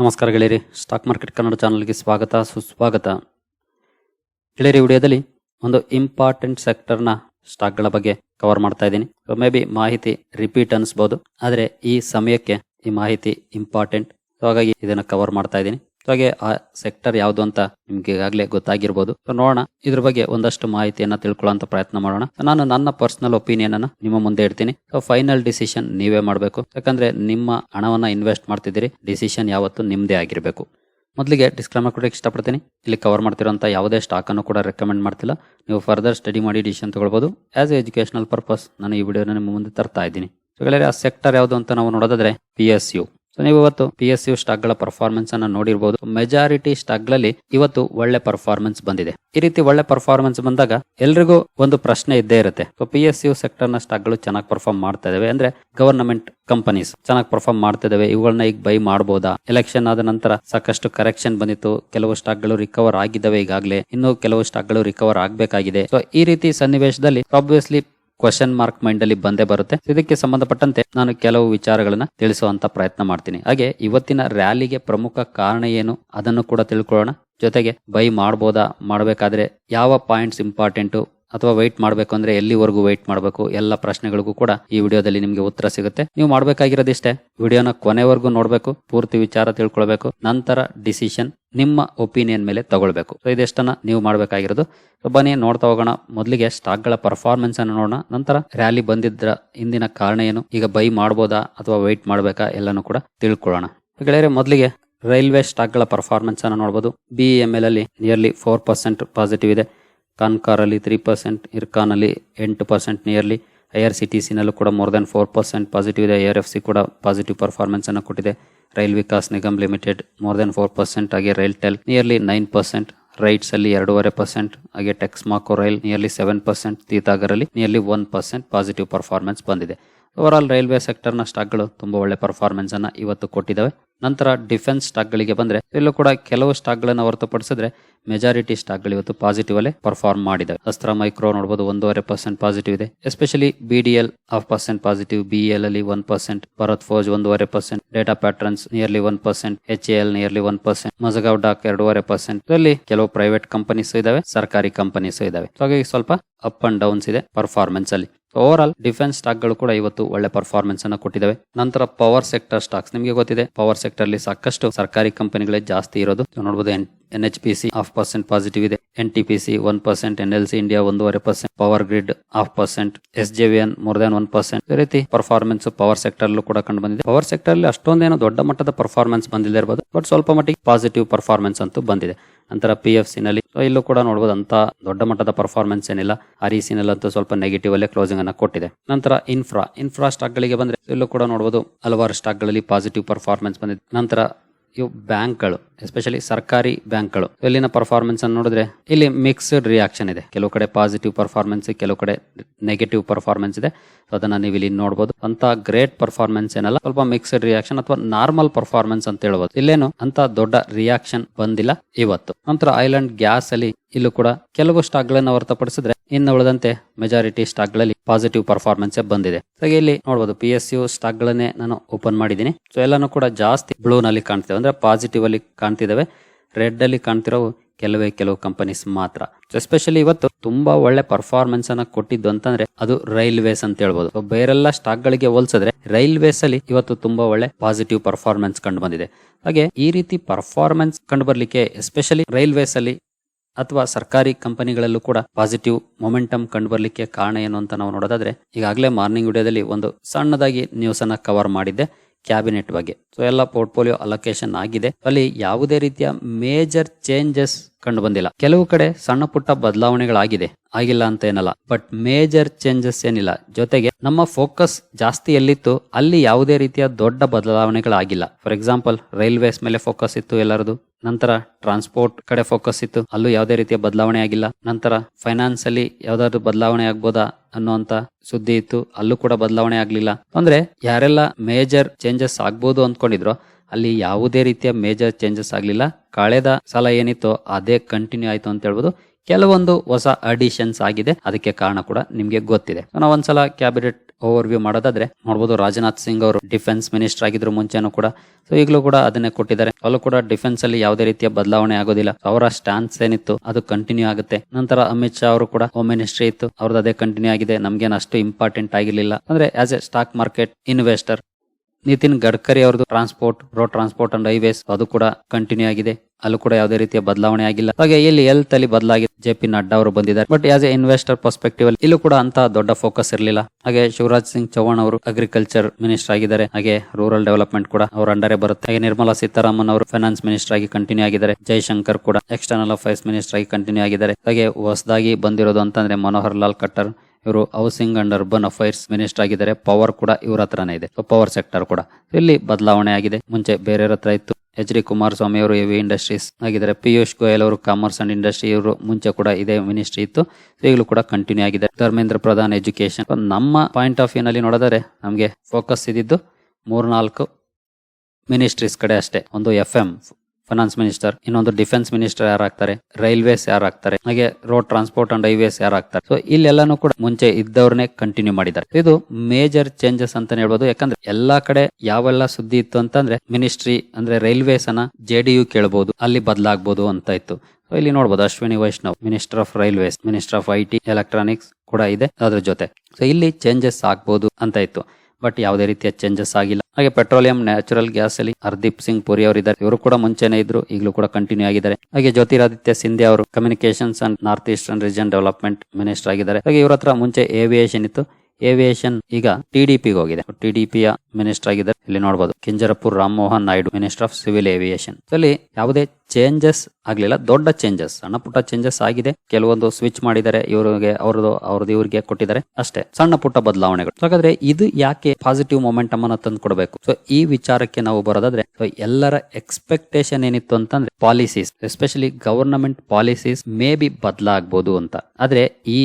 ನಮಸ್ಕಾರ ಗೆಳೆಯರಿ. Stock market Kannada ಚಾನಲ್ಗೆ ಸ್ವಾಗತ, ಸುಸ್ವಾಗತ. ಗೆಳೆಯರಿ ವಿಡಿಯೋದಲ್ಲಿ ಒಂದು ಇಂಪಾರ್ಟೆಂಟ್ ಸೆಕ್ಟರ್ನ ಸ್ಟಾಕ್ಗಳ ಬಗ್ಗೆ ಕವರ್ ಮಾಡ್ತಾ ಇದ್ದೀನಿ. ಮೇ ಬಿ ಮಾಹಿತಿ ರಿಪೀಟ್ ಅನಿಸ್ಬೋದು, ಆದರೆ ಈ ಸಮಯಕ್ಕೆ ಈ ಮಾಹಿತಿ ಇಂಪಾರ್ಟೆಂಟ್ ಹಾಗಾಗಿ ಇದನ್ನು ಕವರ್ ಮಾಡ್ತಾ ಇದ್ದೀನಿ. ಹಾಗೆ ಆ ಸೆಕ್ಟರ್ ಯಾವುದು ಅಂತ ನಿಮ್ಗೆ ಈಗಾಗಲೇ ಗೊತ್ತಾಗಿರ್ಬೋದು. ಸೊ ನೋಡೋಣ. ಇದ್ರ ಬಗ್ಗೆ ಒಂದಷ್ಟು ಮಾಹಿತಿಯನ್ನ ತಿಳ್ಕೊಳ್ಳೋಂತ ಪ್ರಯತ್ನ ಮಾಡೋಣ. ನಾನು ನನ್ನ ಪರ್ಸನಲ್ ಒಪಿನಿಯನ್ ಅನ್ನ ನಿಮ್ಮ ಮುಂದೆ ಇಡ್ತೀನಿ. ಸೊ ಫೈನಲ್ ಡಿಸಿಷನ್ ನೀವೇ ಮಾಡಬೇಕು. ಯಾಕಂದ್ರೆ ನಿಮ್ಮ ಹಣವನ್ನ ಇನ್ವೆಸ್ಟ್ ಮಾಡ್ತಿದ್ದೀರಿ. ಡಿಸಿಷನ್ ಯಾವತ್ತು ನಿಮ್ಮದೇ ಆಗಿರಬೇಕು. ಮೊದಲಿಗೆ ಡಿಸ್ಕ್ಲೈಮರ್ ಕೊಡೋಕೆ ಇಷ್ಟಪಡ್ತೀನಿ. ಇಲ್ಲಿ ಕವರ್ ಮಾಡ್ತಿರೋಂಥ ಯಾವುದೇ ಸ್ಟಾಕ್ ಅನ್ನು ಕೂಡ ರೆಕಮೆಂಡ್ ಮಾಡ್ತಿಲ್ಲ. ನೀವು ಫರ್ದರ್ ಸ್ಟಡಿ ಮಾಡಿ ಡಿಸಿಷನ್ ತಗೊಳ್ಬೋದು. ಆಸ್ ಎ ಎಜುಕೇಶನಲ್ ಪರ್ಪಸ್ ನಾನು ಈ ವಿಡಿಯೋನ ನಿಮ್ಮ ಮುಂದೆ ತರ್ತಾ ಇದ್ದೀನಿ. ಸೊ ಆ ಸೆಕ್ಟರ್ ಯಾವುದು ಅಂತ ನಾವು ನೋಡೋದಾದ್ರೆ ಪಿ ಎಸ್ ಯು ಸೊ ನೀವು ಇವತ್ತು ಪಿ ಎಸ್ ಯು ಸ್ಟಾಕ್ಗಳ ಪರ್ಫಾರ್ಮೆನ್ಸ್ ಅನ್ನ ನೋಡಿರಬಹುದು ಮೆಜಾರಿಟಿ ಸ್ಟಾಕ್ಗಳಲ್ಲಿ ಇವತ್ತು ಒಳ್ಳೆ ಪರ್ಫಾರ್ಮೆನ್ಸ್ ಬಂದಿದೆ. ಈ ರೀತಿ ಒಳ್ಳೆ ಪರ್ಫಾರ್ಮೆನ್ಸ್ ಬಂದಾಗ ಎಲ್ರಿಗೂ ಒಂದು ಪ್ರಶ್ನೆ ಇದ್ದೇ ಇರುತ್ತೆ. ಸೊ ಪಿ ಎಸ್ ಯು ಸೆಕ್ಟರ್ನ ಸ್ಟಾಕ್ಗಳು ಚೆನ್ನಾಗಿ ಪರ್ಫಾರ್ಮ್ ಮಾಡ್ತಾ ಇದಾವೆ. ಅಂದ್ರೆ ಗವರ್ನಮೆಂಟ್ ಕಂಪನೀಸ್ ಚೆನ್ನಾಗಿ ಪರ್ಫಾರ್ಮ್ ಮಾಡ್ತಾ ಇದಾವೆ. ಇವುಗಳನ್ನ ಈಗ ಬೈ ಮಾಡಬಹುದಾ ಎಲೆಕ್ಷನ್ ಆದ ನಂತರ ಸಾಕಷ್ಟು ಕರೆಕ್ಷನ್ ಬಂದಿತ್ತು. ಕೆಲವು ಸ್ಟಾಕ್ಗಳು ರಿಕವರ್ ಆಗಿದ್ದಾವೆ ಈಗಾಗಲೇ. ಇನ್ನು ಕೆಲವು ಸ್ಟಾಕ್ಗಳು ರಿಕವರ್ ಆಗಬೇಕಾಗಿದೆ. ಸೊ ಈ ರೀತಿ ಸನ್ನಿವೇಶದಲ್ಲಿ ಆಬ್ವಿಯಸ್ಲಿ ಕ್ವಶನ್ ಮಾರ್ಕ್ ಮೈಂಡ್ ಅಲ್ಲಿ ಬಂದೇ ಬರುತ್ತೆ. ಇದಕ್ಕೆ ಸಂಬಂಧಪಟ್ಟಂತೆ ನಾನು ಕೆಲವು ವಿಚಾರಗಳನ್ನ ತಿಳಿಸುವಂತ ಪ್ರಯತ್ನ ಮಾಡ್ತೀನಿ. ಹಾಗೆ, ಇವತ್ತಿನ ರ್ಯಾಲಿಗೆ ಪ್ರಮುಖ ಕಾರಣ ಏನು? ಅದನ್ನು ಕೂಡ ತಿಳ್ಕೊಳ್ಳೋಣ. ಜೊತೆಗೆ ಬೈ ಮಾಡ್ಬೋದಾ, ಮಾಡಬೇಕಾದ್ರೆ ಯಾವ ಪಾಯಿಂಟ್ಸ್ ಇಂಪಾರ್ಟೆಂಟು ಅಥವಾ ವೆಯ್ಟ್ ಮಾಡಬೇಕು ಅಂದ್ರೆ ಎಲ್ಲಿವರೆಗೂ ವೆಯ್ಟ್ ಮಾಡಬೇಕು, ಎಲ್ಲ ಪ್ರಶ್ನೆಗಳಿಗೂ ಕೂಡ ಈ ವಿಡಿಯೋದಲ್ಲಿ ನಿಮಗೆ ಉತ್ತರ ಸಿಗುತ್ತೆ. ನೀವು ಮಾಡಬೇಕಾಗಿರೋದಿಷ್ಟೇ. ವಿಡಿಯೋನ ಕೊನೆವರೆಗೂ ನೋಡಬೇಕು, ಪೂರ್ತಿ ವಿಚಾರ ತಿಳ್ಕೊಳ್ಬೇಕು, ನಂತರ ಡಿಸಿಷನ್ ನಿಮ್ಮ ಒಪಿನಿಯನ್ ಮೇಲೆ ತಗೊಳ್ಬೇಕು. ಸೊ ಇದೆಷ್ಟನ್ನ ನೀವು ಮಾಡಬೇಕಾಗಿರೋದು. ಬನ್ನಿ, ನೋಡ್ತಾ ಹೋಗೋಣ. ಮೊದಲಿಗೆ ಸ್ಟಾಕ್ಗಳ ಪರ್ಫಾರ್ಮೆನ್ಸ್ ಅನ್ನು ನೋಡೋಣ. ನಂತರ ರ್ಯಾಲಿ ಬಂದಿದ್ರ ಹಿಂದಿನ ಕಾರಣ ಏನು? ಈಗ ಬೈ ಮಾಡ್ಬೋದಾ ಅಥವಾ ವೆಯ್ಟ್ ಮಾಡಬೇಕಾ? ಎಲ್ಲನೂ ಕೂಡ ತಿಳ್ಕೊಳ್ಳೋಣ. ಗೆಳೆಯರೆ, ಮೊದಲಿಗೆ ರೈಲ್ವೆ ಸ್ಟಾಕ್ಗಳ ಪರ್ಫಾರ್ಮೆನ್ಸ್ ಅನ್ನು ನೋಡಬಹುದು ಬಿ ಎಂ ಎಲ್ ಅಲ್ಲಿ ನಿಯರ್ಲಿ ಫೋರ್ ಪರ್ಸೆಂಟ್ ಪಾಸಿಟಿವ್ ಇದೆ. ಕಾನ್ಕಾರ್ ಅಲ್ಲಿ ತ್ರೀ ಪರ್ಸೆಂಟ್ ಇರ್ಕಾನ್ ಅಲ್ಲಿ ಎಂಟು percent nearly I R C T ಸಿನಲ್ಲೂ ಕೂಡ more than four percent positive ಇದೆ. ಐ ಆರ್ ಎಫ್ ಸಿ ಕೂಡ ಪಾಸಿಟಿವ್ ಪರ್ಫಾರ್ಮೆನ್ಸ್ ಅನ್ನು ಕೊಟ್ಟಿದೆ. Rail Vikas Nigam limited more than four percent ಹಾಗೆ RailTel nearly nine percent RITES ಅಲ್ಲಿ ಎರಡೂವರೆ ಪರ್ಸೆಂಟ್ ಹಾಗೆ Texmaco Rail nearly seven percent ತೀತಾಗರಲ್ಲಿ nearly one percent positive performance ಬಂದಿದೆ. Over all railway ಸೆಕ್ಟರ್ನ ಸ್ಟಾಕ್ಗಳು ತುಂಬಾ ಒಳ್ಳೆ ಪರ್ಫಾರ್ಮೆನ್ಸ್ ಅನ್ನ ಇವತ್ತು ಕೊಟ್ಟಿದ್ದಾವೆ. ನಂತರ ಡಿಫೆನ್ಸ್ ಸ್ಟಾಕ್ಗಳಿಗೆ ಬಂದ್ರೆ ಇಲ್ಲೂ ಕೂಡ ಕೆಲವು ಸ್ಟಾಕ್ಗಳನ್ನು ಹೊರತುಪಡಿಸಿದ್ರೆ ಮೆಜಾರಿಟಿ ಸ್ಟಾಕ್ಗಳು ಇವತ್ತು ಪಾಸಿಟಿವ್ ಅಲ್ಲೇ ಪರ್ಫಾರ್ಮ್ ಮಾಡಿದೆ. ಅಸ್ತ್ರ ಮೈಕ್ರೋ ನೋಡಬಹುದು ಒಂದೂವರೆ ಪರ್ಸೆಂಟ್ ಪಾಸಿಟಿವ್ ಇದೆ. Especially B D L half percent positive B L ಅಲ್ಲಿ ಒನ್ ಪರ್ಸೆಂಟ್ ಭರತ್ ಫೋಜ್ ಒಂದೂವರೆ percent data patterns nearly one percent H L nearly one percent Mazagon dock ಎರಡೂವರೆ ಪರ್ಸೆಂಟ್ ಅಲ್ಲಿ ಕೆಲವು ಪ್ರೈವೇಟ್ ಕಂಪನೀಸ್ ಇದಾವೆ, ಸರ್ಕಾರಿ ಕಂಪನೀಸ್ ಇದಾವೆ. ಹಾಗಾಗಿ ಸ್ವಲ್ಪ ಅಪ್ ಅಂಡ್ ಡೌನ್ಸ್ ಇದೆ ಪರ್ಫಾರ್ಮೆನ್ಸ್ ಅಲ್ಲಿ. ಓವರ್ ಆಲ್ ಡಿಫೆನ್ಸ್ ಸ್ಟಾಕ್ಗಳು ಕೂಡ ಇವತ್ತು ಒಳ್ಳೆ ಪರ್ಫಾರ್ಮೆನ್ಸ್ ಅನ್ನು ಕೊಟ್ಟಿದ್ದಾವೆ ನಂತರ ಪವರ್ ಸೆಕ್ಟರ್ ಸ್ಟಾಕ್ಸ್ ನಿಮಗೆ ಗೊತ್ತಿದೆ. ಪವರ್ ಸೆಕ್ಟರ್ ಅಲ್ಲಿ ಸಾಕಷ್ಟು ಸರ್ಕಾರಿ ಕಂಪನಿಗಳೇ ಜಾಸ್ತಿ ಇರೋದು. ನೋಡಬಹುದು N H P C half percent positive ಇದೆ. N T P C one percent N L C India ಒಂದೂವರೆ percent power grid half percent S J V N more than one percent ಈ ರೀತಿ ಪರ್ಫಾರ್ಮೆನ್ಸ್ ಪವರ್ ಸೆಕ್ಟರ್ ಕೂಡ ಕಂಡು ಬಂದಿದೆ. Power sector ಅಲ್ಲಿ ಅಷ್ಟೊಂದೇನು ದೊಡ್ಡ ಮಟ್ಟದ ಪರ್ಫಾರ್ಮೆನ್ಸ್ ಬಂದಿಲ್ಲ ಇರಬಹುದು ಬಟ್ ಸ್ವಲ್ಪ ಮಟ್ಟಿಗೆ ಪಾಸಿಟಿವ್ ಪರ್ಫಾರ್ಮೆನ್ಸ್ ಅಂತೂ ಬಂದಿದೆ. ನಂತರ ಪಿ ಎಫ್ ಸಿ ನಲ್ಲಿ ಇಲ್ಲೂ ಕೂಡ ನೋಡಬಹುದು ಅಂತ ದೊಡ್ಡ ಮಟ್ಟದ ಪರ್ಫಾರ್ಮೆನ್ಸ್ ಏನಿಲ್ಲ. ಆರ್ ಇ ಸಿ ನಲ್ಲಂತೂ ಸ್ವಲ್ಪ ನೆಗೆಟಿವ್ ಅಲ್ಲೇ ಕ್ಲೋಸಿಂಗ್ ಅನ್ನ ಕೊಟ್ಟಿದೆ. ನಂತರ ಇನ್ಫ್ರಾ ಇನ್ಫ್ರಾ ಸ್ಟಾಕ್ ಗಳಿಗೆ ಬಂದ್ರೆ ಇಲ್ಲೂ ಕೂಡ ನೋಡಬಹುದು ಹಲವಾರು ಸ್ಟಾಕ್ಗಳಲ್ಲಿ ಪಾಸಿಟಿವ್ ಪರ್ಫಾರ್ಮೆನ್ಸ್ ಬಂದಿದೆ. ನಂತರ ಇವು ಬ್ಯಾಂಕ್ಗಳು, ಎಸ್ಪೆಷಲಿ ಸರ್ಕಾರಿ ಬ್ಯಾಂಕ್ಗಳು. ಇಲ್ಲಿನ ಪರ್ಫಾರ್ಮೆನ್ಸ್ ಅನ್ನು ನೋಡಿದ್ರೆ ಇಲ್ಲಿ ಮಿಕ್ಸ್ಡ್ ರಿಯಾಕ್ಷನ್ ಇದೆ. ಕೆಲವು ಕಡೆ ಪಾಸಿಟಿವ್ ಪರ್ಫಾರ್ಮೆನ್ಸ್ ಕೆಲವು ಕಡೆ ನೆಗೆಟಿವ್ ಪರ್ಫಾರ್ಮೆನ್ಸ್ ಇದೆ. ಅದನ್ನ ನೀವು ಇಲ್ಲಿ ನೋಡಬಹುದು ಅಂತ ಗ್ರೇಟ್ ಪರ್ಫಾರ್ಮೆನ್ಸ್ ಏನಲ್ಲ, ಸ್ವಲ್ಪ ಮಿಕ್ಸ್ಡ್ ರಿಯಾಕ್ಷನ್ ಅಥವಾ ನಾರ್ಮಲ್ ಪರ್ಫಾರ್ಮೆನ್ಸ್ ಅಂತ ಹೇಳ್ಬೋದು. ಇಲ್ಲೇನು ಅಂತ ದೊಡ್ಡ ರಿಯಾಕ್ಷನ್ ಬಂದಿಲ್ಲ ಇವತ್ತು. ನಂತರ ಐಲ್ಯಾಂಡ್ ಗ್ಯಾಸ್ ಅಲ್ಲಿ ಇಲ್ಲೂ ಕೂಡ ಕೆಲವು ಸ್ಟಾಕ್ ಗಳನ್ನ ಹೊರತುಪಡಿಸಿದ್ರೆ ಇನ್ನು ಉಳಿದಂತೆ ಮೆಜಾರಿಟಿ ಸ್ಟಾಕ್ಗಳಲ್ಲಿ ಪಾಸಿಟಿವ್ ಪರ್ಫಾರ್ಮೆನ್ಸ್ ಬಂದಿದೆ. ಹಾಗೆ ಇಲ್ಲಿ ನೋಡಬಹುದು ಪಿ ಎಸ್ ಯು ಸ್ಟಾಕ್ ಗಳನ್ನೇ ನಾನು ಓಪನ್ ಮಾಡಿದ್ದೀನಿ. ಸೊ ಎಲ್ಲಾನು ಕೂಡ ಜಾಸ್ತಿ ಬ್ಲೂ ನಲ್ಲಿ ಕಾಣ್ತಿದೆ ಅಂದ್ರೆ ಪಾಸಿಟಿವ್ ಅಲ್ಲಿ ಕಾಣ್ತಿದಾವೆ. ರೆಡ್ ಅಲ್ಲಿ ಕಾಣ್ತಿರೋ ಕೆಲವೇ ಕೆಲವು ಕಂಪನೀಸ್ ಮಾತ್ರ. ಎಸ್ಪೆಷಲಿ ಇವತ್ತು ತುಂಬಾ ಒಳ್ಳೆ ಪರ್ಫಾರ್ಮೆನ್ಸ್ ಅನ್ನ ಕೊಟ್ಟಿದ್ದು ಅಂತಂದ್ರೆ ಅದು ರೈಲ್ವೇಸ್ ಅಂತ ಹೇಳ್ಬೋದು. ಬೇರೆಲ್ಲ ಸ್ಟಾಕ್ ಗಳಿಗೆ ಹೋಲಿಸಿದ್ರೆ ರೈಲ್ವೇಸ್ ಅಲ್ಲಿ ಇವತ್ತು ತುಂಬಾ ಒಳ್ಳೆ ಪಾಸಿಟಿವ್ ಪರ್ಫಾರ್ಮೆನ್ಸ್ ಕಂಡು ಬಂದಿದೆ. ಹಾಗೆ ಈ ರೀತಿ ಪರ್ಫಾರ್ಮೆನ್ಸ್ ಕಂಡು ಬರ್ಲಿಕ್ಕೆ ಎಸ್ಪೆಷಲಿ ರೈಲ್ವೇಸ್ ಅಲ್ಲಿ ಅಥವಾ ಸರ್ಕಾರಿ ಕಂಪನಿಗಳಲ್ಲೂ ಕೂಡ ಪಾಸಿಟಿವ್ ಮೊಮೆಂಟಮ್ ಕಂಡು ಬರಲಿಕ್ಕೆ ಕಾರಣ ಏನು ಅಂತ ನಾವು ನೋಡೋದಾದ್ರೆ, ಈಗಾಗಲೇ ಮಾರ್ನಿಂಗ್ ವಿಡಿಯೋದಲ್ಲಿ ಒಂದು ಸಣ್ಣದಾಗಿ ನ್ಯೂಸ್ ಅನ್ನ ಕವರ್ ಮಾಡಿದ್ದೆ ಕ್ಯಾಬಿನೆಟ್ ಬಗ್ಗೆ. ಸೊ ಎಲ್ಲ ಪೋರ್ಟ್ಫೋಲಿಯೋ ಅಲೋಕೇಶನ್ ಆಗಿದೆ. ಅಲ್ಲಿ ಯಾವುದೇ ರೀತಿಯ ಮೇಜರ್ ಚೇಂಜಸ್ ಕಂಡು ಬಂದಿಲ್ಲ ಕೆಲವು ಕಡೆ ಸಣ್ಣ ಪುಟ್ಟ ಬದಲಾವಣೆಗಳಾಗಿದೆ. ಆಗಿಲ್ಲ ಅಂತ ಏನಲ್ಲ. ಬಟ್ ಮೇಜರ್ ಚೇಂಜಸ್ ಏನಿಲ್ಲ. ಜೊತೆಗೆ ನಮ್ಮ ಫೋಕಸ್ ಜಾಸ್ತಿ ಎಲ್ಲಿತ್ತು? ಅಲ್ಲಿ ಯಾವುದೇ ರೀತಿಯ ದೊಡ್ಡ ಬದಲಾವಣೆಗಳಾಗಿಲ್ಲ. ಫಾರ್ ಎಕ್ಸಾಂಪಲ್ ರೈಲ್ವೇಸ್ ಮೇಲೆ ಫೋಕಸ್ ಇತ್ತು ಎಲ್ಲರದು. ನಂತರ ಟ್ರಾನ್ಸ್ಪೋರ್ಟ್ ಕಡೆ ಫೋಕಸ್ ಇತ್ತು. ಅಲ್ಲೂ ಯಾವುದೇ ರೀತಿಯ ಬದಲಾವಣೆ ಆಗಿಲ್ಲ. ನಂತರ ಫೈನಾನ್ಸ್ ಅಲ್ಲಿ ಯಾವ್ದಾದ್ರು ಬದಲಾವಣೆ ಆಗ್ಬೋದಾ ಅನ್ನುವಂತ ಸುದ್ದಿ ಇತ್ತು. ಅಲ್ಲೂ ಕೂಡ ಬದಲಾವಣೆ ಆಗ್ಲಿಲ್ಲ. ಅಂದ್ರೆ ಯಾರೆಲ್ಲ ಮೇಜರ್ ಚೇಂಜಸ್ ಆಗ್ಬೋದು ಅಂದ್ಕೊಂಡಿದ್ರು ಅಲ್ಲಿ ಯಾವುದೇ ರೀತಿಯ ಮೇಜರ್ ಚೇಂಜಸ್ ಆಗ್ಲಿಲ್ಲ. ಕಳೆದ ಸಲ ಏನಿತ್ತು ಅದೇ ಕಂಟಿನ್ಯೂ ಆಯ್ತು ಅಂತ ಹೇಳ್ಬೋದು. ಕೆಲವೊಂದು ಹೊಸ ಅಡಿಷನ್ಸ್ ಆಗಿದೆ. ಅದಕ್ಕೆ ಕಾರಣ ಕೂಡ ನಿಮ್ಗೆ ಗೊತ್ತಿದೆ. ನಾವು ಒಂದ್ಸಲ ಕ್ಯಾಬಿನೆಟ್ ಓವರ್ ವ್ಯೂ ಮಾಡೋದಾದ್ರೆ ನೋಡಬಹುದು ರಾಜನಾಥ್ ಸಿಂಗ್ ಅವರು ಡಿಫೆನ್ಸ್ ಮಿನಿಸ್ಟರ್ ಆಗಿದ್ರು ಮುಂಚೆನೂ ಕೂಡ. ಸೊ ಈಗಲೂ ಕೂಡ ಅದನ್ನೇ ಕೊಟ್ಟಿದ್ದಾರೆ. ಅಲ್ಲೂ ಕೂಡ ಡಿಫೆನ್ಸ್ ಅಲ್ಲಿ ಯಾವುದೇ ರೀತಿಯ ಬದಲಾವಣೆ ಆಗೋದಿಲ್ಲ. ಅವರ ಸ್ಟಾನ್ಸ್ ಏನಿತ್ತು, ಅದು ಕಂಟಿನ್ಯೂ ಆಗುತ್ತೆ. ನಂತರ ಅಮಿತ್ ಶಾ ಅವರು ಕೂಡ ಹೋಮ್ ಮಿನಿಸ್ಟ್ರಿ ಇತ್ತು. ಅವ್ರದ್ದು ಅದೇ ಕಂಟಿನ್ಯೂ ಆಗಿದೆ. ನಮ್ಗೇನು ಅಷ್ಟು ಇಂಪಾರ್ಟೆಂಟ್ ಆಗಿರ್ಲಿಲ್ಲ. ಅಂದ್ರೆ as a stock market investor Nitin Gadkari ಅವ್ರದ್ದು transport road transport and highways ಅದು ಕೂಡ ಕಂಟಿನ್ಯೂ ಆಗಿದೆ. ಅಲ್ಲೂ ಕೂಡ ಯಾವುದೇ ರೀತಿಯ ಬದಲಾವಣೆ ಆಗಿಲ್ಲ. ಹಾಗೆ ಇಲ್ಲಿ ಹೆಲ್ತ್ ಅಲ್ಲಿ ಬದಲಾಗಿದೆ ಜೆ ಪಿ ನಡ್ಡಾ ಅವರು ಬಂದಿದ್ದಾರೆ. But as a investor perspective ಅಲ್ಲಿ ಇಲ್ಲೂ ಕೂಡ ಅಂತ ದೊಡ್ಡ ಫೋಕಸ್ ಇರಲಿಲ್ಲ. ಹಾಗೆ ಶಿವರಾಜ್ ಸಿಂಗ್ ಚೌಹಾಣ್ ಅವರು ಅಗ್ರಿಕಲ್ಚರ್ ಮಿನಿಸ್ಟರ್ ಆಗಿದ್ದಾರೆ. ಹಾಗೆ ರೂರಲ್ ಡೆವಲಪ್ಮೆಂಟ್ ಕೂಡ ಅವರ ಅಂಡರೇ ಬರುತ್ತೆ. ಹಾಗೆ ನಿರ್ಮಲಾ ಸೀತಾರಾಮನ್ ಅವರು ಫೈನಾನ್ಸ್ ಮಿನಿಸ್ಟರ್ ಆಗಿ ಕಂಟಿನ್ಯೂ ಆಗಿದ್ದಾರೆ. ಜೈಶಂಕರ್ ಕೂಡ ಎಕ್ಸ್ಟರ್ನಲ್ ಅಫೇರ್ಸ್ ಮಿನಿಸ್ಟರ್ ಆಗಿ ಕಂಟಿನ್ಯೂ ಆಗಿದ್ದಾರೆ. ಹಾಗೆ ಹೊಸದಾಗಿ ಬಂದಿರೋದು ಅಂತಂದ್ರೆ ಮನೋಹರ್ ಲಾಲ್ ಖಟ್ಟರ್ ಇವರು housing and urban affairs minister ಆಗಿದ್ದಾರೆ. ಪವರ್ ಕೂಡ ಇವ್ರ ಹತ್ರನೇ ಇದೆ. ಸೊ ಪವರ್ ಸೆಕ್ಟರ್ ಕೂಡ. ಇಲ್ಲಿ ಬದಲಾವಣೆ ಆಗಿದೆ. ಮುಂಚೆ ಬೇರೆಯವ್ರ ಹತ್ರ ಇತ್ತು. ಎಚ್ ಡಿ ಕುಮಾರಸ್ವಾಮಿ ಅವರು ಹೆವಿ ಇಂಡಸ್ಟ್ರೀಸ್ ಆಗಿದ್ದಾರೆ. ಪಿಯೂಷ್ ಗೋಯಲ್ ಅವರು ಕಾಮರ್ಸ್ ಅಂಡ್ ಇಂಡಸ್ಟ್ರಿ ಇವರು ಮುಂಚೆ ಕೂಡ ಇದೇ ಮಿನಿಸ್ಟ್ರಿ ಇತ್ತು. ಈಗಲೂ ಕೂಡ ಕಂಟಿನ್ಯೂ ಆಗಿದೆ. ಧರ್ಮೇಂದ್ರ ಪ್ರಧಾನ್ ಎಜುಕೇಶನ್ ನಮ್ಮ ಪಾಯಿಂಟ್ ಆಫ್ ವ್ಯೂ ನಲ್ಲಿ ನೋಡಿದರೆ ನಮಗೆ ಫೋಕಸ್ ಇದ್ದಿದ್ದು ಮೂರ್ನಾಲ್ಕು ಮಿನಿಸ್ಟ್ರೀಸ್ ಕಡೆ ಅಷ್ಟೇ. ಒಂದು ಎಫ್ ಎಂ ಫೈನಾನ್ಸ್ ಮಿನಿಸ್ಟರ್ ಇನ್ನೊಂದು ಡಿಫೆನ್ಸ್ ಮಿನಿಸ್ಟರ್ ಯಾರಾಗ್ತಾರೆ ರೈಲ್ವೇಸ್ ಯಾರಾಗ್ತಾರೆ, ಹಾಗೆ ರೋಡ್ ಟ್ರಾನ್ಸ್ಪೋರ್ಟ್ ಅಂಡ್ ಹೈವೇಸ್ ಯಾರಾಗ್ತಾರೆ. ಸೊ ಇಲ್ಲೆಲ್ಲಾನು ಕೂಡ ಮುಂಚೆ ಇದ್ದವ್ರನ್ನೇ ಕಂಟಿನ್ಯೂ ಮಾಡಿದ್ದಾರೆ. ಇದು ಮೇಜರ್ ಚೇಂಜಸ್ ಅಂತಾನೆ ಹೇಳ್ಬೋದು. ಯಾಕಂದ್ರೆ ಎಲ್ಲಾ ಕಡೆ ಯಾವೆಲ್ಲ ಸುದ್ದಿ ಇತ್ತು ಅಂತಂದ್ರೆ ಮಿನಿಸ್ಟ್ರಿ ಅಂದ್ರೆ ರೈಲ್ವೇಸ್ ಅನ್ನ ಜೆ ಡಿ ಯು ಕೇಳಬಹುದು ಅಲ್ಲಿ ಬದಲಾಗಬಹುದು ಅಂತ ಇತ್ತು. ಇಲ್ಲಿ ನೋಡಬಹುದು Ashwini Vaishnaw minister of railways minister of I T electronics ಕೂಡ ಇದೆ ಅದ್ರ ಜೊತೆ. ಸೊ ಇಲ್ಲಿ ಚೇಂಜಸ್ ಆಗ್ಬಹುದು ಅಂತ ಇತ್ತು. ಬಟ್ ಯಾವುದೇ ರೀತಿಯ ಚೇಂಜಸ್ ಆಗಿಲ್ಲ. ಹಾಗೆ ಪೆಟ್ರೋಲಿಯಂ, ನ್ಯಾಚುರಲ್ ಗ್ಯಾಸ್ ಅಲ್ಲಿ ಹರ್ದೀಪ್ ಸಿಂಗ್ ಪುರಿ ಅವರಿದ್ದಾರೆ. ಇವರು ಕೂಡ ಮುಂಚೆನೆ ಇದ್ರು, ಈಗಲೂ ಕೂಡ ಕಂಟಿನ್ಯೂ ಆಗಿದ್ದಾರೆ. ಹಾಗೆ ಜ್ಯೋತಿರಾದಿತ್ಯ ಸಿಂಧೆ ಅವರು communications and north eastern region development minister ಆಗಿದ್ದಾರೆ. ಹಾಗೆ ಇವರ ಮುಂಚೆ ಏವಿಯೇಷನ್ ಇತ್ತು. ಏವಿಯೇಷನ್ ಈಗ ಟಿಡಿಪಿಗೆ ಹೋಗಿದೆ. ಟಿಡಿಪಿಯ ಮಿನಿಸ್ಟರ್ ಆಗಿದ್ದಾರೆ. ಇಲ್ಲಿ ನೋಡಬಹುದು Kinjarapu Rammohan Naidu minister of civil aviation ಅಲ್ಲಿ ಯಾವುದೇ ಚೇಂಜಸ್ ಆಗ್ಲಿಲ್ಲ. ದೊಡ್ಡ ಚೇಂಜಸ್ ಸಣ್ಣ ಪುಟ್ಟ ಚೇಂಜಸ್ ಆಗಿದೆ. ಕೆಲವೊಂದು ಸ್ವಿಚ್ ಮಾಡಿದ್ದಾರೆ. ಇವರಿಗೆ, ಅವ್ರದ್ದು ಅವ್ರದ್ದು ಇವರಿಗೆ ಕೊಟ್ಟಿದ್ದಾರೆ. ಅಷ್ಟೇ. ಸಣ್ಣ ಪುಟ್ಟ ಬದಲಾವಣೆಗಳು. ಹಾಗಾದ್ರೆ ಇದು ಯಾಕೆ ಪಾಸಿಟಿವ್ ಮೊಮೆಂಟಮ್ ಅನ್ನ ತಂದು ಕೊಡಬೇಕು? ಸೊ ಈ ವಿಚಾರಕ್ಕೆ ನಾವು ಬರೋದಾದ್ರೆ ಎಲ್ಲರ ಎಕ್ಸ್ಪೆಕ್ಟೇಷನ್ ಏನಿತ್ತು ಅಂತಂದ್ರೆ policies especially government policies maybe ಬದಲಾಗಬಹುದು ಅಂತ. ಆದ್ರೆ ಈ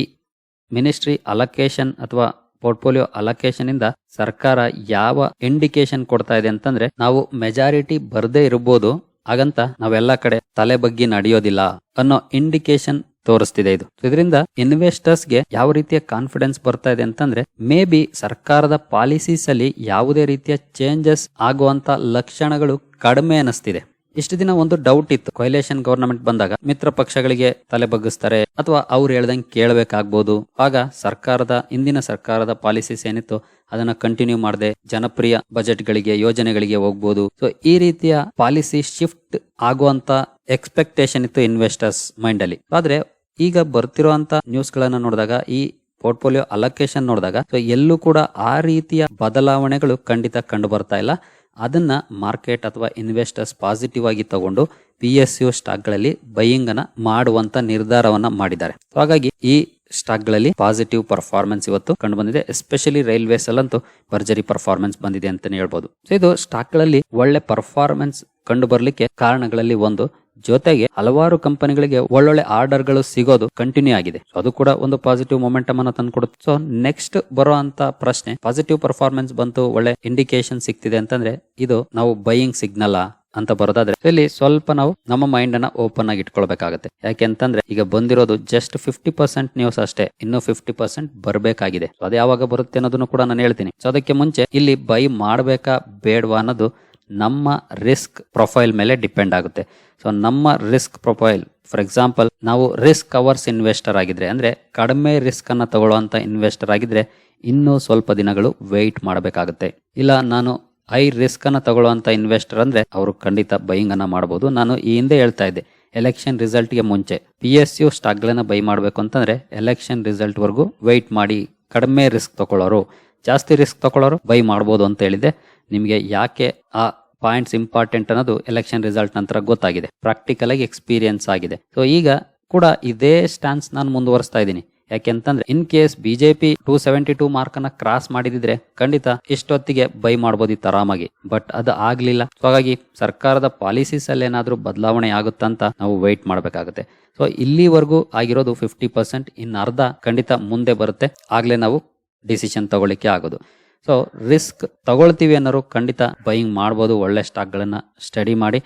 ಮಿನಿಸ್ಟ್ರಿ ಅಲೋಕೇಶನ್ ಅಥವಾ ಪೋರ್ಟ್ಫೋಲಿಯೋ ಅಲೋಕೇಶನ್ ಇಂದ ಸರ್ಕಾರ ಯಾವ ಇಂಡಿಕೇಶನ್ ಕೊಡ್ತಾ ಇದೆ ಅಂತಂದ್ರೆ ನಾವು ಮೆಜಾರಿಟಿ ಬರ್ದೇ ಇರಬಹುದು ಹಾಗಂತ ನಾವೆಲ್ಲ ಕಡೆ ತಲೆ ಬಗ್ಗಿ ನಡೆಯೋದಿಲ್ಲ ಅನ್ನೋ ಇಂಡಿಕೇಶನ್ ತೋರಿಸ್ತಿದೆ ಇದು. ಇದರಿಂದ ಇನ್ವೆಸ್ಟರ್ಸ್ಗೆ ಯಾವ ರೀತಿಯ ಕಾನ್ಫಿಡೆನ್ಸ್ ಬರ್ತಾ ಇದೆ ಅಂತಂದ್ರೆ ಮೇ ಬಿ ಸರ್ಕಾರದ ಪಾಲಿಸೀಸ್ ಅಲ್ಲಿ ಯಾವುದೇ ರೀತಿಯ ಚೇಂಜಸ್ ಆಗುವಂತ ಲಕ್ಷಣಗಳು ಕಡಿಮೆ ಅನಿಸ್ತಿದೆ. ಇಷ್ಟು ದಿನ ಒಂದು ಡೌಟ್ ಇತ್ತು. ಕೊಯ್ಲೇಷನ್ ಗವರ್ನಮೆಂಟ್ ಬಂದಾಗ ಮಿತ್ರ ಪಕ್ಷಗಳಿಗೆ ತಲೆ ಬಗ್ಗಿಸ್ತಾರೆ ಅಥವಾ ಅವ್ರು ಹೇಳ್ದಂಗೆ ಕೇಳಬೇಕಾಗ್ಬೋದು. ಆಗ ಸರ್ಕಾರದ ಇಂದಿನ ಸರ್ಕಾರದ ಪಾಲಿಸೀಸ್ ಏನಿತ್ತು ಅದನ್ನ ಕಂಟಿನ್ಯೂ ಮಾಡದೆ ಜನಪ್ರಿಯ ಬಜೆಟ್ ಗಳಿಗೆ ಯೋಜನೆಗಳಿಗೆ ಹೋಗ್ಬೋದು. ಸೊ ಈ ರೀತಿಯ ಪಾಲಿಸಿ ಶಿಫ್ಟ್ ಆಗುವಂತ ಎಕ್ಸ್ಪೆಕ್ಟೇಷನ್ ಇತ್ತು ಇನ್ವೆಸ್ಟರ್ಸ್ ಮೈಂಡ್ ಅಲ್ಲಿ. ಆದ್ರೆ ಈಗ ಬರ್ತಿರುವಂತ ನ್ಯೂಸ್ ಗಳನ್ನ ನೋಡಿದಾಗ, ಈ ಪೋರ್ಟ್ಫೋಲಿಯೋ ಅಲೋಕೇಶನ್ ನೋಡಿದಾಗ ಸೊ ಎಲ್ಲೂ ಕೂಡ ಆ ರೀತಿಯ ಬದಲಾವಣೆಗಳು ಖಂಡಿತ ಕಂಡು ಬರ್ತಾ ಇಲ್ಲ. ಅದನ್ನ ಮಾರ್ಕೆಟ್ ಅಥವಾ ಇನ್ವೆಸ್ಟರ್ಸ್ ಪಾಸಿಟಿವ್ ಆಗಿ ತಗೊಂಡು ಪಿ ಎಸ್ ಯು ಸ್ಟಾಕ್ಗಳಲ್ಲಿ ಬೈಯಿಂಗ್ ಅನ್ನ ಮಾಡುವಂತ ನಿರ್ಧಾರವನ್ನ ಮಾಡಿದ್ದಾರೆ. ಹಾಗಾಗಿ ಈ ಸ್ಟಾಕ್ಗಳಲ್ಲಿ ಪಾಸಿಟಿವ್ ಪರ್ಫಾರ್ಮೆನ್ಸ್ ಇವತ್ತು ಕಂಡು ಬಂದಿದೆ ಎಸ್ಪೆಷಲಿ ರೈಲ್ವೇಸ್ ಅಲ್ಲಂತೂ ಭರ್ಜರಿ ಪರ್ಫಾರ್ಮೆನ್ಸ್ ಬಂದಿದೆ ಅಂತಾನೆ ಹೇಳ್ಬೋದು. ಇದು ಸ್ಟಾಕ್ಗಳಲ್ಲಿ ಒಳ್ಳೆ ಪರ್ಫಾರ್ಮೆನ್ಸ್ ಕಂಡು ಬರಲಿಕ್ಕೆ ಕಾರಣಗಳಲ್ಲಿ ಒಂದು. ಜೊತೆಗೆ ಹಲವಾರು ಕಂಪನಿಗಳಿಗೆ ಒಳ್ಳೊಳ್ಳೆ ಆರ್ಡರ್ಗಳು ಸಿಗೋದು ಕಂಟಿನ್ಯೂ ಆಗಿದೆ. ಅದು ಕೂಡ ಒಂದು ಪಾಸಿಟಿವ್ ಮೊಮೆಂಟಮ್ ಅನ್ನ ತಂದ್ಕೊಡುತ್ತೆ. ಸೊ ನೆಕ್ಸ್ಟ್ ಬರೋ ಅಂತ ಪ್ರಶ್ನೆ ಪಾಸಿಟಿವ್ ಪರ್ಫಾರ್ಮೆನ್ಸ್ ಬಂತು, ಒಳ್ಳೆ ಇಂಡಿಕೇಶನ್ ಸಿಗ್ತಿದೆ ಅಂತಂದ್ರೆ ಇದು ನಾವು ಬೈಯಿಂಗ್ ಸಿಗ್ನಲ್ ಅಂತ ಬರೋದಾದ್ರೆ ಇಲ್ಲಿ ಸ್ವಲ್ಪ ನಾವು ನಮ್ಮ ಮೈಂಡ್ ಅನ್ನ ಓಪನ್ ಆಗಿ ಇಟ್ಕೊಳ್ಬೇಕಾಗತ್ತೆ. ಯಾಕೆಂತಂದ್ರೆ ಈಗ ಬಂದಿರೋದು ಜಸ್ಟ್ ಫಿಫ್ಟಿ ಪರ್ಸೆಂಟ್ ನ್ಯೂಸ್ ಅಷ್ಟೇ, ಇನ್ನು ಫಿಫ್ಟಿ ಪರ್ಸೆಂಟ್ ಬರಬೇಕಾಗಿದೆ. ಅದು ಯಾವಾಗ ಬರುತ್ತೆ ಅನ್ನೋದನ್ನು ಕೂಡ ನಾನು ಹೇಳ್ತೀನಿ. ಸೊ ಅದಕ್ಕೆ ಮುಂಚೆ ಇಲ್ಲಿ ಬೈ ಮಾಡಬೇಕಾ ಬೇಡವಾ ಅನ್ನೋದು ನಮ್ಮ ರಿಸ್ಕ್ ಪ್ರೊಫೈಲ್ ಮೇಲೆ ಡಿಪೆಂಡ್ ಆಗುತ್ತೆ. ಸೊ ನಮ್ಮ ರಿಸ್ಕ್ ಪ್ರೊಫೈಲ್ ಫಾರ್ ಎಕ್ಸಾಂಪಲ್ ನಾವು ರಿಸ್ಕ್ ಅವರ್ಸ್ ಇನ್ವೆಸ್ಟರ್ ಆಗಿದ್ರೆ, ಅಂದ್ರೆ ಕಡಿಮೆ ರಿಸ್ಕ್ ಅನ್ನ ತಗೊಳ್ಳುವಂತ ಇನ್ವೆಸ್ಟರ್ ಆಗಿದ್ರೆ ಇನ್ನೂ ಸ್ವಲ್ಪ ದಿನಗಳು ವೆಯ್ಟ್ ಮಾಡಬೇಕಾಗುತ್ತೆ. ಇಲ್ಲ, ನಾನು ಹೈ ರಿಸ್ಕ್ ಅನ್ನ ತಗೊಳ್ಳುವಂತ ಇನ್ವೆಸ್ಟರ್ ಅಂದ್ರೆ ಅವರು ಖಂಡಿತ ಬೈಯಿಂಗ್ ಅನ್ನ ಮಾಡಬಹುದು ನಾನು ಈ ಹಿಂದೆ ಹೇಳ್ತಾ ಇದ್ದೆ ಎಲೆಕ್ಷನ್ ರಿಸಲ್ಟ್ಗೆ ಮುಂಚೆ. ಪಿ ಎಸ್ ಯು ಸ್ಟಾಕ್ಗಳನ್ನ ಬೈ ಮಾಡಬೇಕು ಅಂತಂದ್ರೆ ಎಲೆಕ್ಷನ್ ರಿಸಲ್ಟ್ ವರೆಗೂ ವೆಯ್ಟ್ ಮಾಡಿ ಕಡಿಮೆ ರಿಸ್ಕ್ ತಗೊಳ್ಳೋರು. ಜಾಸ್ತಿ ರಿಸ್ಕ್ ತಗೊಳ್ಳೋರು ಬೈ ಮಾಡ್ಬೋದು ಅಂತ ಹೇಳಿದೆ ನಿಮಗೆ ಯಾಕೆ ಆ ಪಾಯಿಂಟ್ಸ್ ಇಂಪಾರ್ಟೆಂಟ್ ಅನ್ನೋದು ಎಲೆಕ್ಷನ್ ರಿಸಲ್ಟ್ ನಂತರ ಗೊತ್ತಾಗಿದೆ. ಪ್ರಾಕ್ಟಿಕಲ್ ಆಗಿ ಎಕ್ಸ್ಪೀರಿಯನ್ಸ್ ಆಗಿದೆ. ಸೊ ಈಗ ಕೂಡ ಇದೇ ಸ್ಟ್ಯಾನ್ಸ್ ನಾನು ಮುಂದುವರಿಸ್ತಾ ಇದ್ದೀನಿ. ಯಾಕೆಂತಂದ್ರೆ in case BJP two seventy two mark ಅನ್ನ ಕ್ರಾಸ್ ಮಾಡಿದಿದ್ರೆ ಖಂಡಿತ ಇಷ್ಟೊತ್ತಿಗೆ ಬೈ ಮಾಡ್ಬೋದಿತ್ತು ಆರಾಮಾಗಿ ಬಟ್ ಅದು ಆಗ್ಲಿಲ್ಲ. ಹಾಗಾಗಿ ಸರ್ಕಾರದ ಪಾಲಿಸೀಸ್ ಅಲ್ಲಿ ಏನಾದ್ರೂ ಬದಲಾವಣೆ ಆಗುತ್ತಂತ ನಾವು ವೆಯ್ಟ್ ಮಾಡಬೇಕಾಗುತ್ತೆ. ಸೊ ಇಲ್ಲಿವರೆಗೂ ಆಗಿರೋದು ಫಿಫ್ಟಿ ಪರ್ಸೆಂಟ್ ಇನ್ನು ಅರ್ಧ ಖಂಡಿತ ಮುಂದೆ ಬರುತ್ತೆ. ಆಗ್ಲೇ ನಾವು ಡಿಸಿಷನ್ ತಗೊಳ್ಳಿಕ್ಕೆ ಆಗೋದು. ಸೊ ರಿಸ್ಕ್ ತಗೊಳ್ತೀವಿ ಅನ್ನೋರು ಖಂಡಿತ ಬೈಯಿಂಗ್ ಮಾಡ್ಬೋದು. ಒಳ್ಳೆ ಸ್ಟಾಕ್ಗಳನ್ನು ಸ್ಟಡಿ ಮಾಡಿ.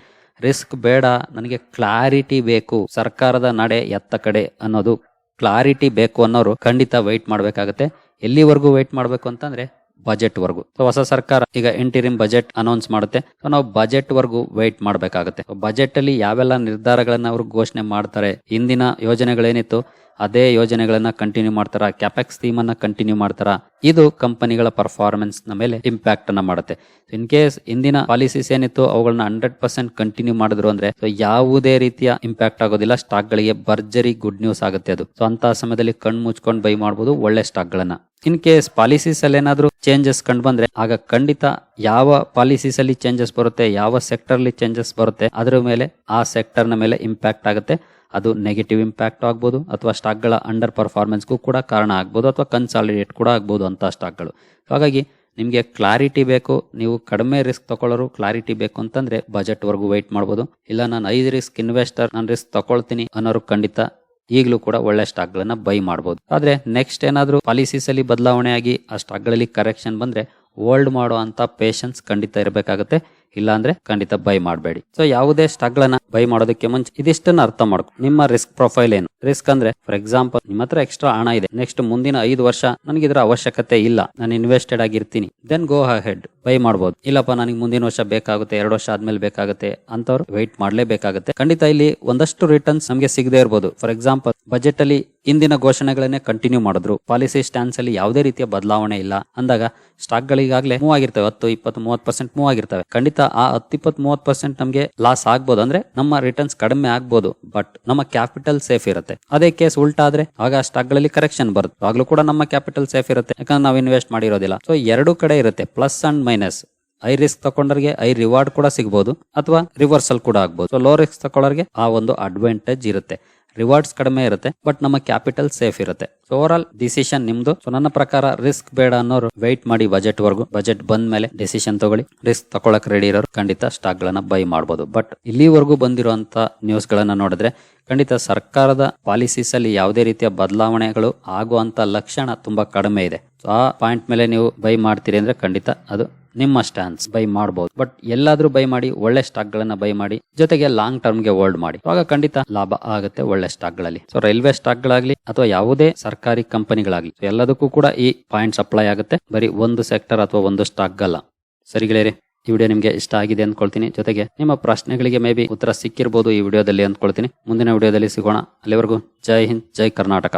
ರಿಸ್ಕ್ ಬೇಡ. ನನಗೆ ಕ್ಲಾರಿಟಿ ಬೇಕು. ಸರ್ಕಾರದ ನಡೆ ಎತ್ತ ಕಡೆ ಅನ್ನೋದು ಕ್ಲಾರಿಟಿ ಬೇಕು ಅನ್ನೋರು ಖಂಡಿತ ವೆಯ್ಟ್ ಮಾಡಬೇಕಾಗುತ್ತೆ. ಎಲ್ಲಿವರೆಗೂ ವೆಯ್ಟ್ ಮಾಡಬೇಕು ಅಂತಂದ್ರೆ ಬಜೆಟ್ ವರ್ಗು. ಸೊ ಹೊಸ ಸರ್ಕಾರ ಈಗ ಇಂಟೀರಿಯಂ ಬಜೆಟ್ ಅನೌನ್ಸ್ ಮಾಡುತ್ತೆ. ಸೊ ನಾವು ಬಜೆಟ್ ವರ್ಗು ವೇಟ್ ಮಾಡಬೇಕಾಗುತ್ತೆ. ಬಜೆಟ್ ಅಲ್ಲಿ ಯಾವೆಲ್ಲ ನಿರ್ಧಾರಗಳನ್ನ ಅವರು ಘೋಷಣೆ ಮಾಡ್ತಾರೆ ಹಿಂದಿನ ಯೋಜನೆಗಳೇನಿತ್ತು ಅದೇ ಯೋಜನೆಗಳನ್ನ ಕಂಟಿನ್ಯೂ ಮಾಡ್ತಾರ? ಕ್ಯಾಪೆಕ್ಸ್ ಥೀಮ್ ಅನ್ನ ಕಂಟಿನ್ಯೂ ಮಾಡ್ತಾರ? ಇದು ಕಂಪನಿಗಳ ಪರ್ಫಾರ್ಮೆನ್ಸ್ನ ಮೇಲೆ ಇಂಪ್ಯಾಕ್ಟ್ ಅನ್ನ ಮಾಡುತ್ತೆ. ಇನ್ ಕೇಸ್ ಇಂದಿನ ಪಾಲಿಸೀಸ್ ಏನಿತ್ತು ಅವುಗಳನ್ನ ಹಂಡ್ರೆಡ್ ಪರ್ಸೆಂಟ್ ಕಂಟಿನ್ಯೂ ಮಾಡಿದ್ರು ಅಂದ್ರೆ ಯಾವುದೇ ರೀತಿಯ ಇಂಪ್ಯಾಕ್ಟ್ ಆಗೋದಿಲ್ಲ. ಸ್ಟಾಕ್ ಗಳಿಗೆ ಭರ್ಜರಿ ಗುಡ್ ನ್ಯೂಸ್ ಆಗುತ್ತೆ ಅದು. ಸೊ ಅಂತ ಸಮಯದಲ್ಲಿ ಕಣ್ ಮುಚ್ಕೊಂಡು ಬೈ ಮಾಡಬಹುದು ಒಳ್ಳೆ ಸ್ಟಾಕ್ ಗಳನ್ನ ಇನ್ ಕೇಸ್ ಪಾಲಿಸೀಸ್ ಅಲ್ಲಿ ಏನಾದ್ರೂ ಚೇಂಜಸ್ ಕಂಡು ಬಂದ್ರೆ, ಆಗ ಖಂಡಿತ ಯಾವ ಪಾಲಿಸೀಸ್ ಅಲ್ಲಿ ಚೇಂಜಸ್ ಬರುತ್ತೆ, ಯಾವ ಸೆಕ್ಟರ್ ಅಲ್ಲಿ ಚೇಂಜಸ್ ಬರುತ್ತೆ, ಅದರ ಮೇಲೆ ಆ ಸೆಕ್ಟರ್ನ ಮೇಲೆ ಇಂಪ್ಯಾಕ್ಟ್ ಆಗುತ್ತೆ. ಅದು ನೆಗೆಟಿವ್ ಇಂಪ್ಯಾಕ್ಟ್ ಆಗ್ಬೋದು ಅಥವಾ ಸ್ಟಾಕ್ಗಳ ಅಂಡರ್ ಪರ್ಫಾರ್ಮೆನ್ಸ್ಗೂ ಕೂಡ ಕಾರಣ ಆಗ್ಬೋದು ಅಥವಾ ಕನ್ಸಾಲಿಡೇಟ್ ಕೂಡ ಆಗ್ಬೋದು ಅಂತ ಸ್ಟಾಕ್ಗಳು ಹಾಗಾಗಿ ನಿಮಗೆ ಕ್ಲಾರಿಟಿ ಬೇಕು, ನೀವು ಕಡಿಮೆ ರಿಸ್ಕ್ ತಗೊಳ್ಳೋರು ಕ್ಲಾರಿಟಿ ಬೇಕು ಅಂತಂದ್ರೆ ಬಜೆಟ್ ವರೆಗೂ ವೆಯ್ಟ್ ಮಾಡ್ಬೋದು. ಇಲ್ಲ, ನಾನು ಐದು ರಿಸ್ಕ್ ಇನ್ವೆಸ್ಟರ್ ನಾನು ರಿಸ್ಕ್ ತಗೊಳ್ತೀನಿ ಅನ್ನೋರು ಖಂಡಿತ ಈಗಲೂ ಕೂಡ ಒಳ್ಳೆ ಸ್ಟಾಕ್ಗಳನ್ನು ಬೈ ಮಾಡ್ಬೋದು. ಆದ್ರೆ ನೆಕ್ಸ್ಟ್ ಏನಾದರೂ ಪಾಲಿಸೀಸ್ ಅಲ್ಲಿ ಬದಲಾವಣೆ ಆಗಿ ಆ ಸ್ಟಾಕ್ಗಳಲ್ಲಿ ಕರೆಕ್ಷನ್ ಬಂದ್ರೆ ಹೋಲ್ಡ್ ಮಾಡೋ ಅಂಥ ಪೇಷನ್ಸ್ ಖಂಡಿತ ಇರಬೇಕಾಗುತ್ತೆ. ಇಲ್ಲ ಅಂದ್ರೆ ಖಂಡಿತ ಬೈ ಮಾಡಬೇಡಿ. ಸೊ ಯಾವುದೇ ಸ್ಟಾಕ್ ಗಳನ್ನ ಬೈ ಮಾಡೋದಕ್ಕೆ ಮುಂಚೆ ಇದಿಷ್ಟನ್ನ ಅರ್ಥ ಮಾಡ್ಕೊ. ನಿಮ್ಮ ರಿಸ್ಕ್ ಪ್ರೊಫೈಲ್ ಏನು? ರಿಸ್ಕ್ ಅಂದ್ರೆ ಫಾರ್ ಎಕ್ಸಾಂಪಲ್ ನಿಮ್ಮ ಹತ್ರ ಎಕ್ಸ್ಟ್ರಾ ಹಣ ಇದೆ. ನೆಕ್ಸ್ಟ್ ಮುಂದಿನ ಐದು ವರ್ಷ ನನಗೆ ಇದರ ಅವಶ್ಯಕತೆ ಇಲ್ಲ. ನಾನು ಇನ್ವೆಸ್ಟೆಡ್ ಆಗಿರ್ತೀನಿ. ದೆನ್ ಗೋ ಹೆಡ್ ಬೈ ಮಾಡಬಹುದು ಇಲ್ಲಪ್ಪ, ನನಗೆ ಮುಂದಿನ ವರ್ಷ ಬೇಕಾಗುತ್ತೆ, ಎರಡು ವರ್ಷ ಆದ್ಮೇಲೆ ಬೇಕಾಗುತ್ತೆ ಅಂತವ್ರು ವೆಯ್ಟ್ ಮಾಡ್ಲೇಬೇಕಾಗುತ್ತೆ. ಖಂಡಿತ ಇಲ್ಲಿ ಒಂದಷ್ಟು ರಿಟರ್ನ್ಸ್ ನಮಗೆ ಸಿಗದೆ ಇರಬಹುದು ಫಾರ್ ಎಕ್ಸಾಂಪಲ್ ಬಜೆಟ್ ಅಲ್ಲಿ ಇಂದಿನ ಘೋಷಣೆಗಳನ್ನೇ ಕಂಟಿನ್ಯೂ ಮಾಡಿದ್ರು. ಪಾಲಿಸಿ ಸ್ಟ್ಯಾನ್ಸ್ ಅಲ್ಲಿ ಯಾವುದೇ ರೀತಿಯ ಬದಲಾವಣೆ ಇಲ್ಲ. ಅಂದಾಗ ಸ್ಟಾಕ್ ಗಳಿಗಾಗಲೇ ಮೂವ್ ಆಗಿರ್ತವೆ. ಹತ್ತು, ಇಪ್ಪತ್ತು, ಮೂವತ್ತು ಪರ್ಸೆಂಟ್ ಮೂವ್ ಆಗಿರ್ತವೆ. ಖಂಡಿತ ಆ ಹತ್ತಿಪ್ಪತ್ ಮೂವತ್ ಪರ್ಸೆಂಟ್ ನಮಗೆ ಲಾಸ್ ಆಗ್ಬೋದು. ಅಂದ್ರೆ ನಮ್ಮ ರಿಟರ್ನ್ಸ್ ಕಡಿಮೆ ಆಗ್ಬೋದು. ಬಟ್ ನಮ್ಮ ಕ್ಯಾಪಿಟಲ್ ಸೇಫ್ ಇರುತ್ತೆ. ಅದೇ ಕೇಸ್ ಉಲ್ಟಾ ಆದ್ರೆ ಆಗ ಸ್ಟಾಕ್ಗಳಲ್ಲಿ ಕರೆಕ್ಷನ್ ಬರುತ್ತೆ. ಆಗ್ಲೂ ಕೂಡ ನಮ್ಮ ಕ್ಯಾಪಿಟಲ್ ಸೇಫ್ ಇರುತ್ತೆ. ಯಾಕಂದ್ರೆ ನಾವು ಇನ್ವೆಸ್ಟ್ ಮಾಡಿರೋದಿಲ್ಲ. ಸೊ ಎರಡು ಕಡೆ ಇರುತ್ತೆ. Plus and minus high risk ತಕೊಂಡರಿಗೆ high reward ಕೂಡ ಸಿಗಬಹುದು ಅಥವಾ ರಿವರ್ಸಲ್ ಕೂಡ ಆಗ್ಬಹುದು ಸೊ ಲೋ ರಿಸ್ಕ್ ತಕೊಳ್ಳೋರಿಗೆ ಆ ಒಂದು ಅಡ್ವಾಂಟೇಜ್ ಇರುತ್ತೆ. ರಿವಾರ್ಡ್ಸ್ ಕಡಿಮೆ ಇರುತ್ತೆ ಬಟ್ ನಮ್ಮ ಕ್ಯಾಪಿಟಲ್ ಸೇಫ್ ಇರುತ್ತೆ. ಸೊ ಓವರ್ ಆಲ್ ಡಿಸಿಷನ್ ನಿಮ್ದು. ಸೊ ನನ್ನ ಪ್ರಕಾರ ರಿಸ್ಕ್ ಬೇಡ ಅನ್ನೋರು ವೆಯ್ಟ್ ಮಾಡಿ ಬಜೆಟ್ ವರ್ಗು. ಬಜೆಟ್ ಬಂದ ಮೇಲೆ ಡಿಸಿಷನ್ ತಗೊಳ್ಳಿ. ರಿಸ್ಕ್ ತಗೊಳಕ್ ರೆಡಿ ಇರೋರು ಖಂಡಿತ ಸ್ಟಾಕ್ ಗಳನ್ನ ಬೈ ಮಾಡಬಹುದು ಬಟ್ ಇಲ್ಲಿವರೆಗೂ ಬಂದಿರುವಂತ ನ್ಯೂಸ್ ಗಳನ್ನ ನೋಡಿದ್ರೆ, ಖಂಡಿತ ಸರ್ಕಾರದ ಪಾಲಿಸೀಸ್ ಅಲ್ಲಿ ಯಾವುದೇ ರೀತಿಯ ಬದಲಾವಣೆಗಳು ಆಗುವಂತ ಲಕ್ಷಣ ತುಂಬಾ ಕಡಿಮೆ ಇದೆ. ಆ ಪಾಯಿಂಟ್ ಮೇಲೆ ನೀವು ಬೈ ಮಾಡ್ತೀರಿ ಅಂದ್ರೆ ಖಂಡಿತ ಅದು ನಿಮ್ಮ ಸ್ಟ್ಯಾಂಡ್ಸ್ ಬೈ ಮಾಡಬಹುದು ಬಟ್ ಎಲ್ಲಾದ್ರೂ ಬೈ ಮಾಡಿ, ಒಳ್ಳೆ ಸ್ಟಾಕ್ ಗಳನ್ನ ಬೈ ಮಾಡಿ, ಜೊತೆಗೆ ಲಾಂಗ್ ಟರ್ಮ್ಗೆ ಹೋಲ್ಡ್ ಮಾಡಿ. ಆಗ ಖಂಡಿತ ಲಾಭ ಆಗುತ್ತೆ ಒಳ್ಳೆ ಸ್ಟಾಕ್ಗಳಲ್ಲಿ. ಸೊ ರೈಲ್ವೆ ಸ್ಟಾಕ್ ಗಳಾಗ್ಲಿ ಅಥವಾ ಯಾವುದೇ ಸರ್ಕಾರಿ ಕಂಪನಿಗಳಾಗ್ಲಿ ಎಲ್ಲದಕ್ಕೂ ಕೂಡ ಈ ಪಾಯಿಂಟ್ ಅಪ್ಲೈ ಆಗುತ್ತೆ. ಬರೀ ಒಂದು ಸೆಕ್ಟರ್ ಅಥವಾ ಒಂದು ಸ್ಟಾಕ್ ಅಲ್ಲ ಸರಿಗಳೇರಿ ಈ ವಿಡಿಯೋ ನಿಮಗೆ ಇಷ್ಟ ಆಗಿದೆ ಅಂದ್ಕೊಳ್ತೀನಿ ಜೊತೆಗೆ ನಿಮ್ಮ ಪ್ರಶ್ನೆಗಳಿಗೆ ಮೇ ಬಿ ಉತ್ತರ ಸಿಕ್ಕಿರ್ಬೋದು ಈ ವಿಡಿಯೋದಲ್ಲಿ ಅಂದ್ಕೊಳ್ತೀನಿ ಮುಂದಿನ ವಿಡಿಯೋದಲ್ಲಿ ಸಿಗೋಣ. ಅಲ್ಲಿವರೆಗೂ ಜೈ ಹಿಂದ್, ಜೈ ಕರ್ನಾಟಕ.